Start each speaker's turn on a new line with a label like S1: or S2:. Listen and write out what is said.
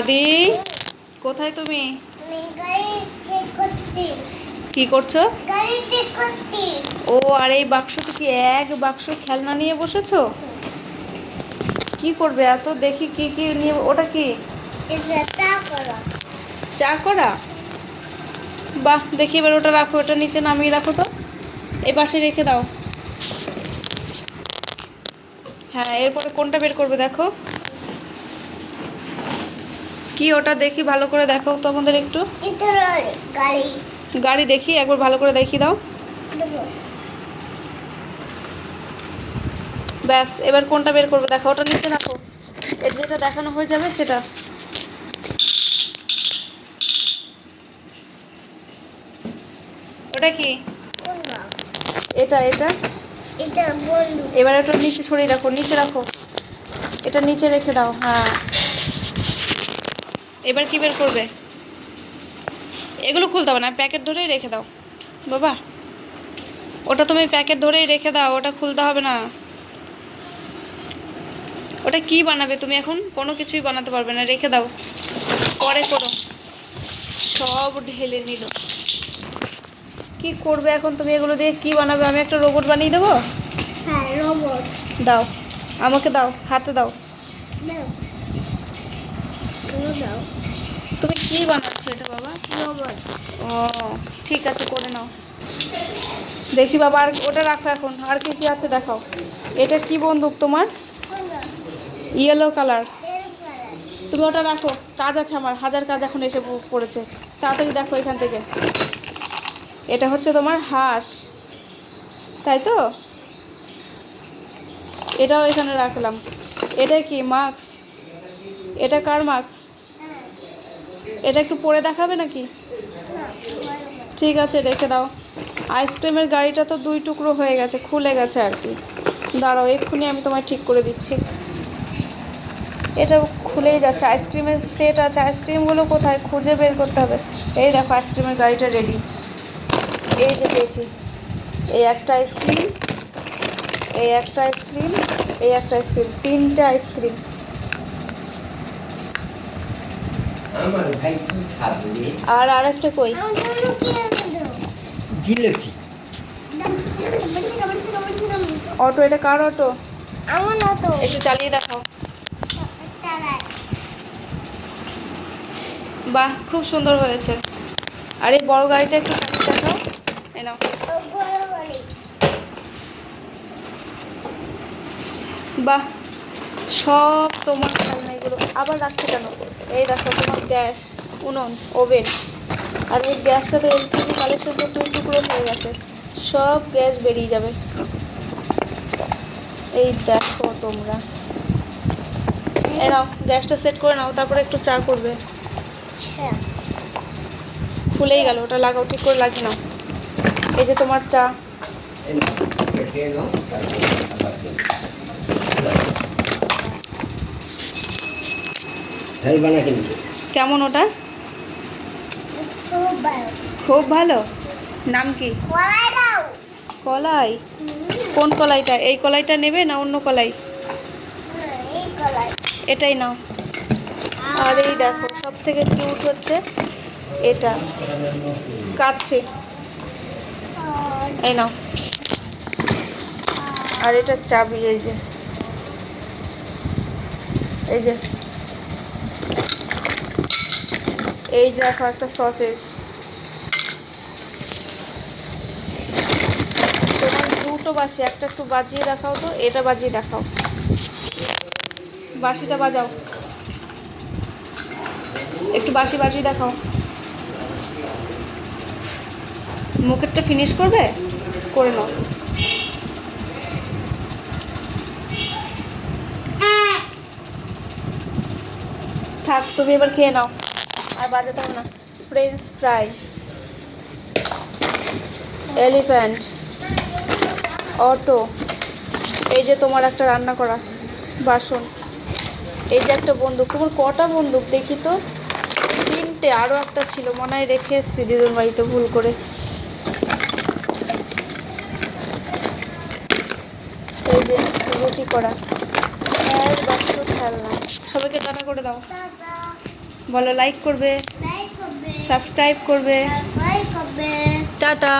S1: আদি কোথায় তুমি? কি করছ? ও আর এই বাক্স কি এক বাক্স খেলনা নিয়ে বসেছো? কি করবে এত? দেখি কি কি নিয়ে ওটা কি? চা করা। বাহ দেখি এবার ওটা রাখো ওটা নিচে নামিয়ে রাখো তো। এই পাশে রেখে দাও। হ্যাঁ এরপরে কোনটা বের করবে দেখো। কি ওটা দেখি ভালো করে দেখো তো আমাদের একটু।
S2: গাড়ি
S1: দেখি একবার ভালো করে দেখিয়ে দাও। ব্যাস এবার কোনটা বের করবে? দেখো ওটা নিচে রাখো। এর যেটা দেখানো হয়ে যাবে সেটা। ওটা কি? এটা এটা। এবার ওটা নিচে সরিয়ে রাখো নিচে রাখো। এটা নিচে রেখে দাও হ্যাঁ। এবার কি বের করবে? এগুলো খুলতে হবে না প্যাকেট ধরেই রেখে দাও। বাবা ওটা তুমি প্যাকেট ধরেই রেখে দাও ওটা খুলতে হবে না। ওটা কি বানাবে তুমি এখন? কোনো কিছুই বানাতে পারবে না রেখে দাও। পরে করো। সব ঢেলে নিল। কি করবে এখন তুমি এগুলো দিয়ে? কি বানাবে? আমি একটা রোবট বানিয়ে দেবো?
S2: হ্যাঁ রোবট।
S1: দাও আমাকে দাও হাতে দাও।
S2: দাও। তুমি
S1: কি বানাচ্ছো এটা বাবা? ও ঠিক আছে করে নাও। দেখি বাবা আর ওটা রাখো এখন। আর কি কি আছে দেখাও। এটা কি বন্দুক তোমার? ইয়েলো কালার তুমি ওটা রাখো। কাজ আছে আমার। হাজার কাজ এখন এসে পড়েছে। তাড়াতাড়ি দেখো এখান থেকে। এটা হচ্ছে তোমার হাঁস। তাই তো? এটাও এখানে রাখলাম। এটা কি? মাস্ক? এটা কার মাস্ক? এটা একটু পরে দেখাবে নাকি? ঠিক আছে, রেখে দাও। আইসক্রিমের গাড়িটা তো দুই টুকরো হয়ে গেছে, খুলে গেছে আর কি। দাঁড়াও, এক্ষুনি আমি তোমায় ঠিক করে দিচ্ছি। এটা খুলেই যাচ্ছে, আইসক্রিমের সেট আছে। আইসক্রিমগুলো কোথায়? খুঁজে বের করতে হবে। এই দেখো, আইসক্রিমের গাড়িটা রেডি এই যে পেয়েছি। এই একটা আইসক্রিম, এই একটা আইসক্রিম, এই একটা আইসক্রিম, তিনটে আইসক্রিম।
S3: আমার ভাই কি খাবে? রে
S1: আর আরেকটা কই?
S3: জিলেপি।
S1: অটো এটা কার অটো?
S2: আমার না তো
S1: একটু চালিয়ে দেখাও। বাহ খুব সুন্দর হয়েছে। আর এই বড় গাড়িটা একটু চালিয়ে দেখাও। এই নাও।
S2: ও
S1: বাহ সব তোমার খেলনা এগুলো আবার রাখছে কেন এই দেখো তোমার গ্যাস উনুন ওভেন। আর এই গ্যাসটা তো এলপিজি কালেকশন করতে টুকরো হয়ে গেছে সব গ্যাস বেরিয়ে যাবে। এই দেখো তোমরা। এই নাও গ্যাসটা সেট করে নাও তারপরে একটু চা করবে।
S2: হ্যাঁ।
S1: খুলেই গেল ওটা লাগাও ঠিক করে লাগিয়ে নাও। এই যে তোমার চা।
S3: না কিন্তু
S1: কেমন ওটা?
S2: খুব ভালো।
S1: নাম কি?
S2: কলাই।
S1: কোন কলাইটা? এই কলাইটা নেবে না অন্য কলাই? এটাই নাও। আর এই দেখো সব থেকে কিউট হচ্ছে এটা। কাটছে। এই নাও। আর এটা চাবি এই যে। এই যে। এই দেখো একটা সসেস। তোমার দুটো বাসি, একটা একটু বাজিয়ে দেখাও তো, এটা বাজিয়ে দেখাও। বাসিটা বাজাও। একটু বাসি বাজিয়ে দেখাও। মুখেরটা ফিনিশ করবে? করে নাও। থাক, তুমি এবার খেয়ে নাও। আর বাজাতে হবে না ফ্রেঞ্চ ফ্রাই এলিফ্যান্ট অটো এই যে তোমার একটা রান্না করা বাসন, এই যে একটা বন্দুক, তোমার কটা বন্দুক দেখি তো? তিনটে আরও একটা ছিল, মনে হয় রেখে এসছি দিদুর বাড়িতে, ভুল করে। এই যে রুটি করা খেলনা। সবাইকে টাটা করে দাও। বলো লাইক করবে সাবস্ক্রাইব
S2: করবে।
S1: টাটা।